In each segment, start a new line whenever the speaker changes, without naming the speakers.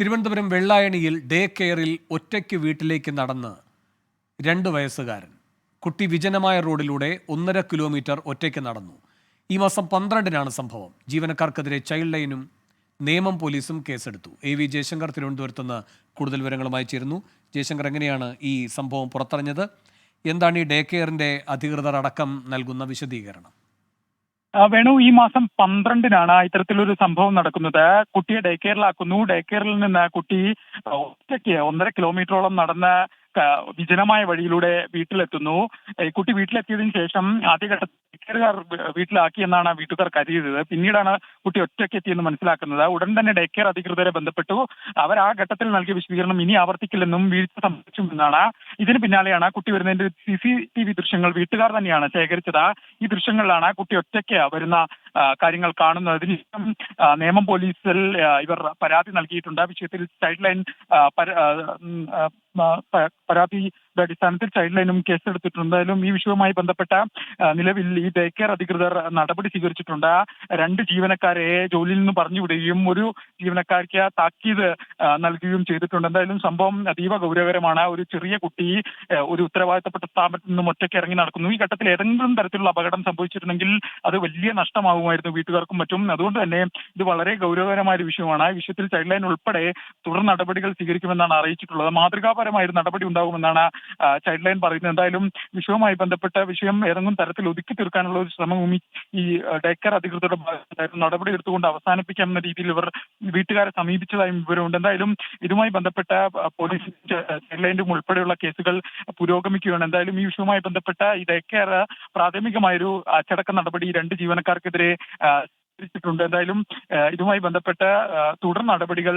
Thiruvananthapuram വെള്ളായണിയിൽ day കെയറിൽ ഒറ്റയ്ക്ക് വീട്ടിലേക്ക് നടന്ന് രണ്ട് വയസ്സുകാരൻ. കുട്ടി വിജനമായ റോഡിലൂടെ ഒന്നര കിലോമീറ്റർ ഒറ്റയ്ക്ക് നടന്നു. ഈ മാസം പന്ത്രണ്ടിനാണ് സംഭവം. ജീവനക്കാർക്കെതിരെ ചൈൽഡ് ലൈനും നിയമം പോലീസും കേസെടുത്തു. എ വി ജയശങ്കർ തിരുവനന്തപുരത്ത് നിന്ന് കൂടുതൽ വിവരങ്ങളുമായി ചേരുന്നു. ജയശങ്കർ എങ്ങനെയാണ് ഈ സംഭവം പുറത്തറിഞ്ഞത്? എന്താണ് ഈ ഡേ കെയറിന്റെ അധികൃതർ അടക്കം നൽകുന്ന വിശദീകരണം?
വേണു ഈ മാസം പന്ത്രണ്ടിനാണ് ഇത്തരത്തിലൊരു സംഭവം നടക്കുന്നത്. കുട്ടിയെ ഡേ കെയറിലാക്കുന്നു ഡേ കെയറിൽ നിന്ന് കുട്ടി ഒറ്റയ്ക്ക് ഒന്നര കിലോമീറ്ററോളം നടന്ന് വിജനമായ വഴിയിലൂടെ വീട്ടിലെത്തുന്നു. കുട്ടി വീട്ടിലെത്തിയതിനു ശേഷം ആദ്യഘട്ടത്തിൽ കെയറുകാർ വീട്ടിലാക്കി എന്നാണ് വീട്ടുകാർ കരുതിയത്. പിന്നീടാണ് കുട്ടി ഒറ്റയ്ക്ക് എത്തിയെന്ന് മനസ്സിലാക്കുന്നത്. ഉടൻ തന്നെ ഡേ കെയർ അധികൃതരെ ബന്ധപ്പെട്ടു. അവർ ആ ഘട്ടത്തിൽ നൽകിയ വിശദീകരണം ഇനി ആവർത്തിക്കില്ലെന്നും വീഴ്ച സംഭവിച്ചുമെന്നാണ് ഇതിന് പിന്നാലെയാണ് കുട്ടി വരുന്നതിന്റെ സി സി ടി വി ദൃശ്യങ്ങൾ വീട്ടുകാർ തന്നെയാണ് ശേഖരിച്ചത്. ഈ ദൃശ്യങ്ങളിലാണ് കുട്ടി ഒറ്റയ്ക്ക് വരുന്ന ആ, കാര്യങ്ങൾ കാണുന്നത് അതിനുശേഷം നിയമം പോലീസിൽ ഇവർ പരാതി നൽകിയിട്ടുണ്ട്. വിഷയത്തിൽ ചൈൽഡ് ലൈൻ പരാതിയുടെ അടിസ്ഥാനത്തിൽ ചൈൽഡ് ലൈനും കേസെടുത്തിട്ടുണ്ട് അതിലും ഈ വിഷയവുമായി ബന്ധപ്പെട്ട നിലവിൽ ഈ ഡേ കെയർ അധികൃതർ നടപടി സ്വീകരിച്ചിട്ടുണ്ട്. രണ്ട് ജീവനക്കാരെ ജോലിയിൽ നിന്ന് പറഞ്ഞു വിടുകയും ഒരു ജീവനക്കാർക്ക് താക്കീത് നൽകുകയും ചെയ്തിട്ടുണ്ട്. എന്തായാലും സംഭവം അതീവ ഗൗരവകരമാണ്. ഒരു ചെറിയ കുട്ടി ഒരു ഉത്തരവാദിത്തപ്പെട്ട സ്ഥാപനത്തിൽ നിന്നും ഒറ്റയ്ക്ക് ഇറങ്ങി നടക്കുന്നു. ഈ ഘട്ടത്തിൽ ഏതെങ്കിലും തരത്തിലുള്ള അപകടം സംഭവിച്ചിട്ടുണ്ടെങ്കിൽ അത് വലിയ നഷ്ടമാകുമായിരുന്നു വീട്ടുകാർക്കും മറ്റും. അതുകൊണ്ട് തന്നെ ഇത് വളരെ ഗൗരവകരമായ ഒരു വിഷയമാണ്. ആ വിഷയത്തിൽ ചൈൽഡ് ലൈൻ ഉൾപ്പെടെ തുടർ നടപടികൾ സ്വീകരിക്കുമെന്നാണ് അറിയിച്ചിട്ടുള്ളത്. മാതൃകാപരമായ ഒരു നടപടി ഉണ്ടാകുമെന്നാണ് ചൈൽഡ് ലൈൻ പറയുന്നത്. എന്തായാലും വിഷയവുമായി ബന്ധപ്പെട്ട വിഷയം ഏതെങ്കിലും തരത്തിൽ ഒതുക്കി തീർക്കാനുള്ള ഒരു ശ്രമവും ഈ- ഡേക്കർ അധികൃതരുടെ ഭാഗത്തുണ്ടായിരുന്നു. നടപടി എടുത്തുകൊണ്ട് അവസാനിപ്പിക്കാമെന്ന രീതിയിൽ ഇവർ വീട്ടുകാരെ സമീപിച്ചതായും വിവരമുണ്ട്. എന്തായാലും ഇതുമായി ബന്ധപ്പെട്ട പോലീസ് ചൈൽഡ് ലൈനും ഉൾപ്പെടെയുള്ള കേസുകൾ പുരോഗമിക്കുകയാണ്. എന്തായാലും ഈ വിഷയവുമായി ബന്ധപ്പെട്ട ഈ ഡേക്കർ പ്രാഥമികമായൊരു അച്ചടക്ക നടപടി രണ്ട് ജീവനക്കാർക്കെതിരെ ആ, സ്വീകരിച്ചിട്ടുണ്ട് എന്തായാലും ഇതുമായി ബന്ധപ്പെട്ട തുടർ നടപടികൾ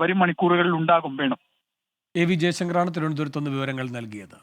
വരും മണിക്കൂറുകളിൽ ഉണ്ടാകും വേണം.
എ വി ജയശങ്കറാണ് തിരുവനന്തപുരത്ത് വിവരങ്ങൾ നൽകിയത്.